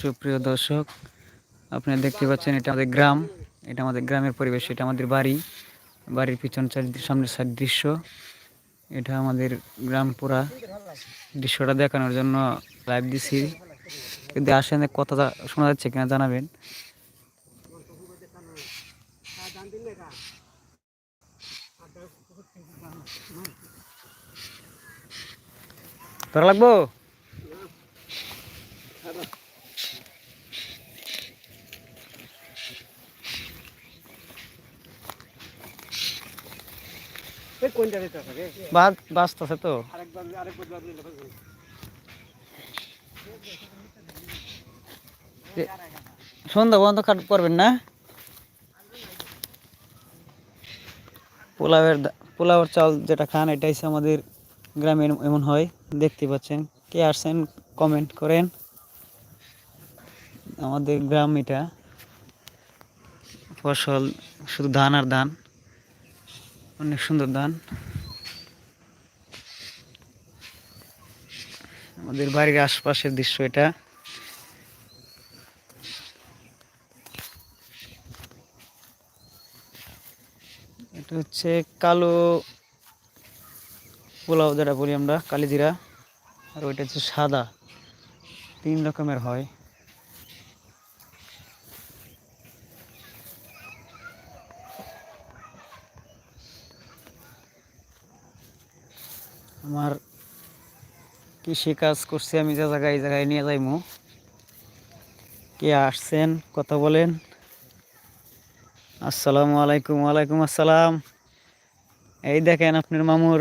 সুপ্রিয় দর্শক, আপনারা দেখতে পাচ্ছেন এটা আমাদের গ্রাম, এটা আমাদের গ্রামের পরিবেশ, এটা আমাদের বাড়ি। বাড়ির পিছন সামনের সাইড দৃশ্য, এটা আমাদের গ্রাম পুরা। দৃশ্যটা দেখানোর জন্য লাইভ দিছি। কিন্তু আসেন, কথা শোনা যাচ্ছে কিনা জানাবেন। তোরা লাগবো? আছে তো। সন্ধ্যা বন্ধ কাট করবেন না? পোলাওয়ের পোলাওয়ের চাল যেটা খান এটাই আমাদের গ্রামে এমন হয়। দেখতে পাচ্ছেন কে আসছেন কমেন্ট করেন। আমাদের গ্রাম এটা। ফসল শুধু ধান আর ধান। অনেক সুন্দর ধান। আমাদের বাড়ির আশপাশের দৃশ্য এটা। এটা হচ্ছে কালো পোলাও যেটা বলি আমরা, কালিজিরা। আর ওইটা হচ্ছে সাদা। তিন রকমের হয়। আমার কৃষি কাজ করছি আমি, যে জায়গায়, এই জায়গায় নিয়ে যাইমু। কে আসছেন, কথা বলেন। আসসালামু আলাইকুম, ওয়ালাইকুম আসসালাম। এই দেখেন আপনার মামুর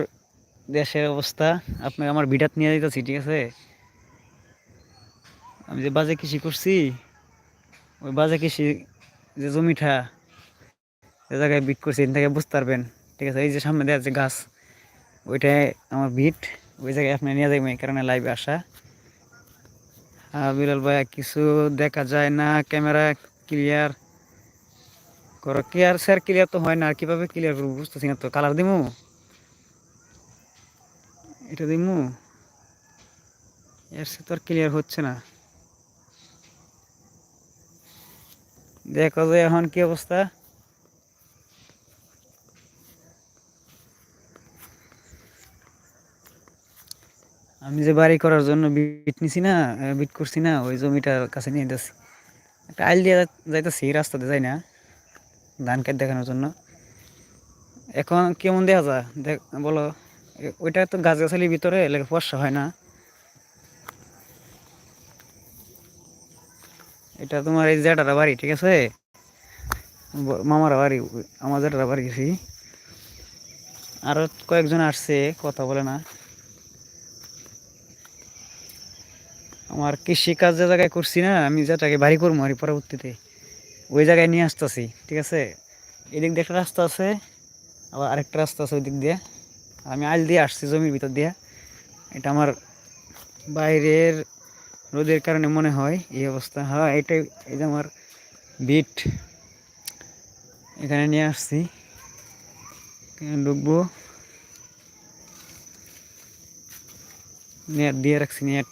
দেশের অবস্থা। আপনি আমার বিডাত নিয়ে যেতেছি ঠিক আছে? আমি যে বাজে কৃষি করছি, ওই বাজে কৃষি যে জমিটা, যে জায়গায় বিট করছি এখান থেকে বুঝতে পারবেন, ঠিক আছে? এই যে সামনে দেওয়া যে গাছ ওইটাই আমার বিট ওই জায়গায় আপনি নিয়ে যাবেন, এই কারণে লাইভে আসা। বিলাল ভাই কিছু দেখা যায় না ক্যামেরা ক্লিয়ার করো ক্লিয়ার স্যার ক্লিয়ার তো হয় না, আর কীভাবে ক্লিয়ার করব বুঝতেছি না তো। কালার দিমু? এটা দিমু? এর সে তো আর ক্লিয়ার হচ্ছে না। দেখো যে এখন কি অবস্থা। আমি যে বাড়ি করার জন্য বিট নিছি না বিট করছি না, ওই জমিটার কাছে নিয়ে যাচ্ছি। একটা আইল দিয়ে যাইতেছি রাস্তাতে যাই না, ধান খেত দেখানোর জন্য। এখন কেমন দেখা যা দেখ, বলো ওইটা তো গাছ গাছালির ভিতরে এলাকা ফর্সা হয় না। এটা তোমার এই জেঠারা বাড়ি, ঠিক আছে? মামারা বাড়ি আমার জেঠারা বাড়ি গেছি। আরও কয়েকজন আসছে, কথা বলে না। আমার কৃষি কাজ যে জায়গায় করছি না, আমি যেটাকে বাড়ি করব আর পরবর্তীতে, ওই জায়গায় নিয়ে আসতেছি, ঠিক আছে? এদিক দিয়ে একটা রাস্তা আছে, আবার আরেকটা রাস্তা আছে ওই দিক দিয়ে। আমি আইল দিয়ে আসছি জমির ভিতর দিয়ে। এটা আমার বাইরের রোদের কারণে মনে হয় এই অবস্থা। হ্যাঁ এটাই এই যে আমার বিট, এখানে নিয়ে আসছি। ঢুকবো। নেট দিয়ে রাখছি, নেট।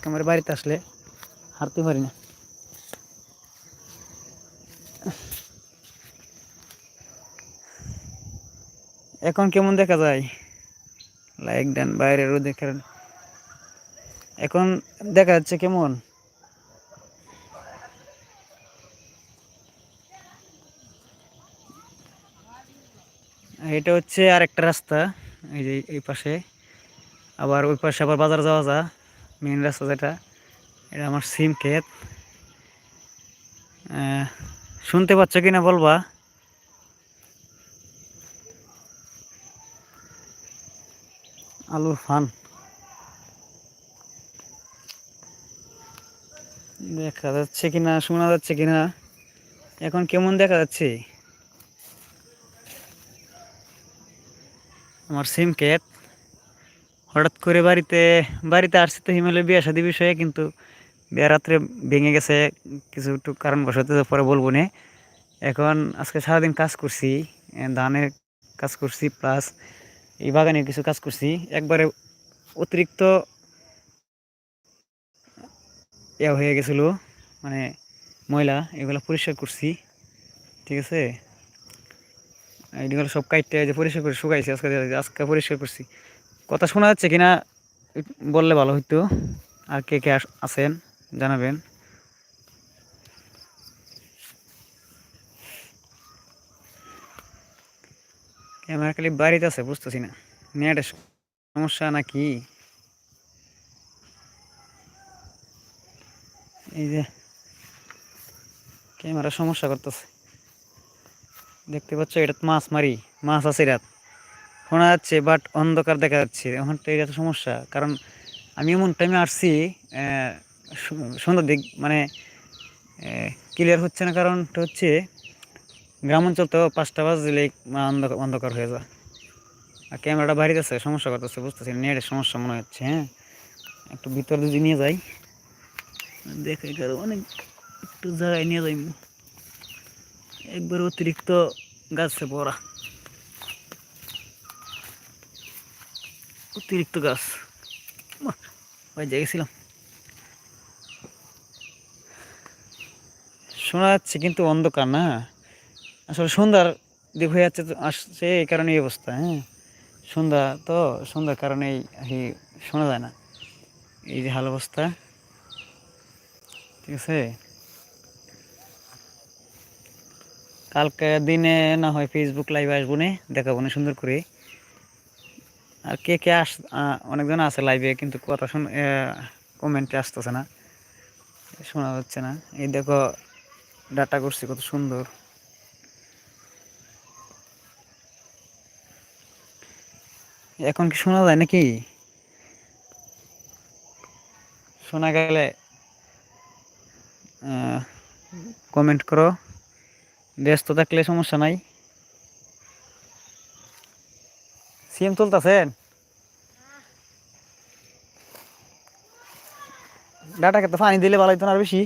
আজকে আমার বাড়িতে আসলে হারতে পারি না। এখন কেমন দেখা যায়? লাইক দেন বাইরেরও দেখেন এখন দেখা যাচ্ছে কেমন? এটা হচ্ছে আরেকটা রাস্তা, এই যে এই পাশে। আবার ওই পাশে আবার বাজার যাওয়া যা মেন রাস্তা যেটা, এটা আমার সিম ক্ষেত। শুনতে পাচ্ছ কিনা বলবা? আলুর ফান। দেখা যাচ্ছে কিনা, শোনা যাচ্ছে কিনা? এখন কেমন দেখা যাচ্ছে? আমার সিম ক্ষেত। হঠাৎ করে বাড়িতে বাড়িতে আসছে তো হিমালয় বিয়ে শাদী বিষয়ে, কিন্তু বিয়ে রাত্রে ভেঙে গেছে কিছু একটু কারণবশত পরে বলব না। এখন আজকে সারাদিন কাজ করছি ধানের কাজ করছি প্লাস এই বাগানের কিছু কাজ করছি। একবারে অতিরিক্ত ইয়া হয়ে গেছিল মানে ময়লা, এগুলো পরিষ্কার করছি, ঠিক আছে? এইগুলো সব কাইটে যে পরিষ্কার করে শুকাইছি, আজকে আজকে পরিষ্কার করছি। কথা শোনা যাচ্ছে কিনা বললে ভালো হইতো। আর কে কে আছেন, জানাবেন। ক্যামেরা খালি বাড়িতে আছে, বুঝতেছি না। নেটের সমস্যা নাকি? এই যে ক্যামেরা সমস্যা করতেছে। দেখতে পাচ্ছ, এটা মাছ মারি, মাছ আছে রাত। শোনা যাচ্ছে বাট অন্ধকার দেখা যাচ্ছে। এখন তো এটা সমস্যা, কারণ আমি এমন টাইমে আসছি সন্ধ্যার দিক মানে ক্লিয়ার হচ্ছে না কারণটা হচ্ছে, গ্রাম অঞ্চল তো পাঁচটা বাজলে অন্ধকার অন্ধকার হয়ে যায়। আর ক্যামেরাটা বাড়িতে আছে সমস্যা করতেছে বুঝতেছি নেটের সমস্যা মনে হচ্ছে হ্যাঁ? একটু ভিতর যদি নিয়ে যাই, দেখে কারও অনেক একটু জায়গায় নিয়ে যাই একবার অতিরিক্ত গাছে ভরা। অতিরিক্ত গাছ। বাহ, ওই জায়গায় ছিলাম শোনা যাচ্ছে কিন্তু অন্ধকার না। আসলে সন্ধ্যার দিক হয়ে যাচ্ছে তো আসছে এই কারণে এই অবস্থা হ্যাঁ। সন্ধ্যা তো সন্ধ্যার কারণে এই শোনা যায় না। এই যে হাল অবস্থা ঠিক আছে? কালকে দিনে না হয় ফেসবুক লাইভ আসব নে দেখাবো না সুন্দর করে। আর কে কে আস অনেকজন আছে লাইভে কিন্তু কথা শুন কমেন্টে আসতেছে না। শোনা যাচ্ছে না। এই দেখো ডাটা করছি কত সুন্দর। এখন কি শোনা যায় নাকি? শোনা গেলে কমেন্ট করো। ব্যস্ত থাকলে সমস্যা নাই। সিএম তুলতেছেন? ডাটাকে তো পানি দিলে ভালো হইতো না আর বেশি।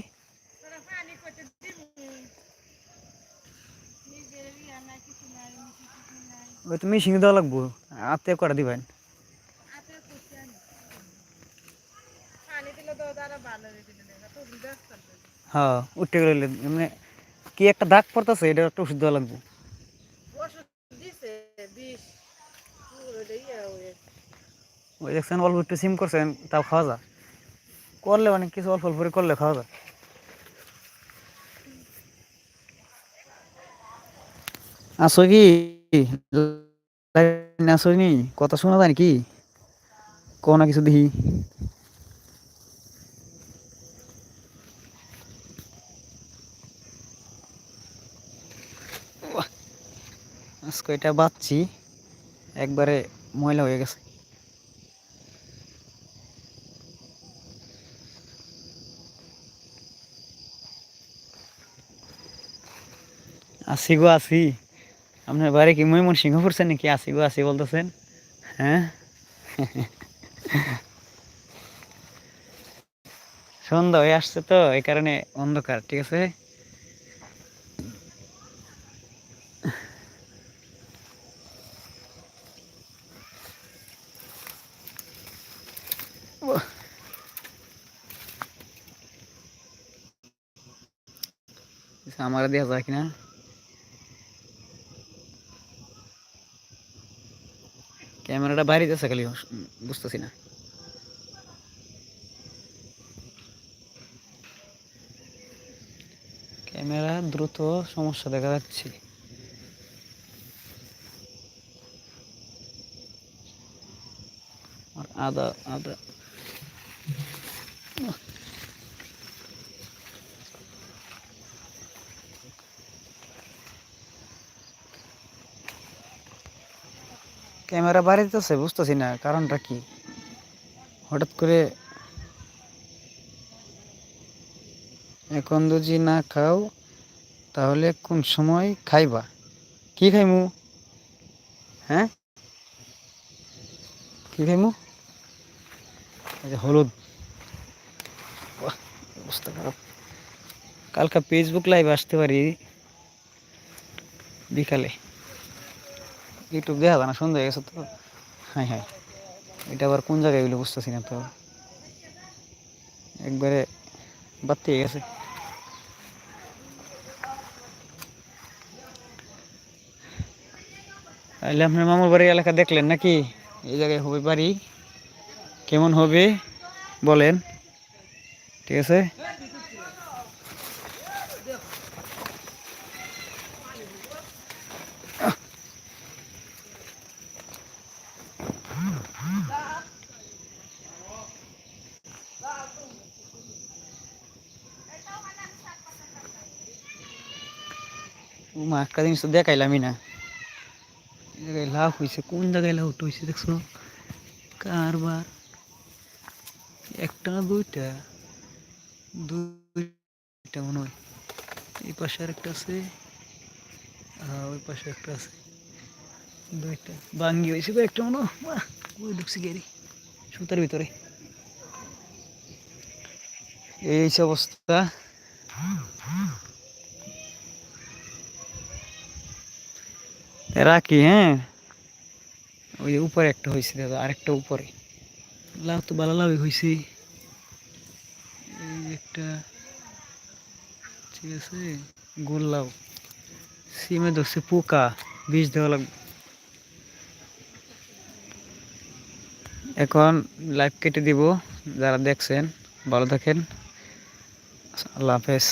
ওই তো মিশিং দেওয়া লাগবো। আত্মে করে দিবেন। হ্যাঁ উঠে গেলে মানে কি একটা দাগ পড়তেছে, এটা একটা ওষুধ দেওয়া লাগবো। ওই দেখছেন অল্প একটু সিম করছেন তাও খাওয়া যায়। করলে অনেক কিছু অল্প অল্প করে করলে খাওয়া যায়। আসো কি? আসো কথা শোনা যায় কো না কিছু দেখি। আজকে এটা বাচ্ছি একবারে ময়লা হয়ে গেছে। আসি গো, আসি। আপনার বাড়ি কি ময়মন সিংহ পড়ছেন নাকি? আসি গো, আসি বলতেছেন। হ্যাঁ? সন্ধ্যা হয়ে আসছে তো, এই কারণে অন্ধকার, ঠিক আছে? আমার দেওয়া যায় কিনা? ক্যামেরাটা বাইরে আছে খালি বুঝতেছি না। ক্যামেরা দ্রুত সমস্যা দেখা যাচ্ছে। আদা আদা। ক্যামেরা বাড়িতে আছে, বুঝতেছি না, কারণটা কি? হঠাৎ করে এখন যদি না খাও, তাহলে কোন সময় খাইবা? কি খাইমু? হ্যাঁ? কি খাইমু? হলুদ। অবস্থা খারাপ। কালকে ফেসবুক লাইভ আসতে পারি বিকালে। ইউটিউব দেখা যায় না সুন্দর হয়ে গেছে তো। হ্যাঁ হ্যাঁ এটা আবার কোন জায়গায় এগুলো বুঝতেছি না তো। একবারে বাত্তি হয়ে গেছে। তাহলে আপনার মামার বাড়ির এলাকা দেখলেন নাকি? এই জায়গায় হবে বাড়ি। কেমন হবে? বলেন। ঠিক আছে? মা একটা জিনিস তো দেখাইলামই না। জায়গায় লাভ হয়েছে কোন জায়গায় লাভ হয়েছে দেখছ কারবার। একটা দুইটা? দুইটা মনে হয়। এই পাশে আর একটা আছে ওই পাশে একটা আছে। দুইটা। বাঙ্গি হয়েছে একটা মনে হয়। ওই ঢুকছে গেরি সুতার ভিতরে। এই অবস্থা। রাখি হ্যাঁ? ওই যে উপরে একটা হয়েছে দাদা, আরেকটা উপরে। লাভ তো ভালো লাভই হয়েছে একটা, ঠিক আছে, গোল লাউ। সিমে ধরছে পোকা, বিষ দেওয়া লাগবে। এখন লাইভ কেটে দিব, যারা দেখছেন, ভালো থাকেন। আল্লাহ হাফেজ।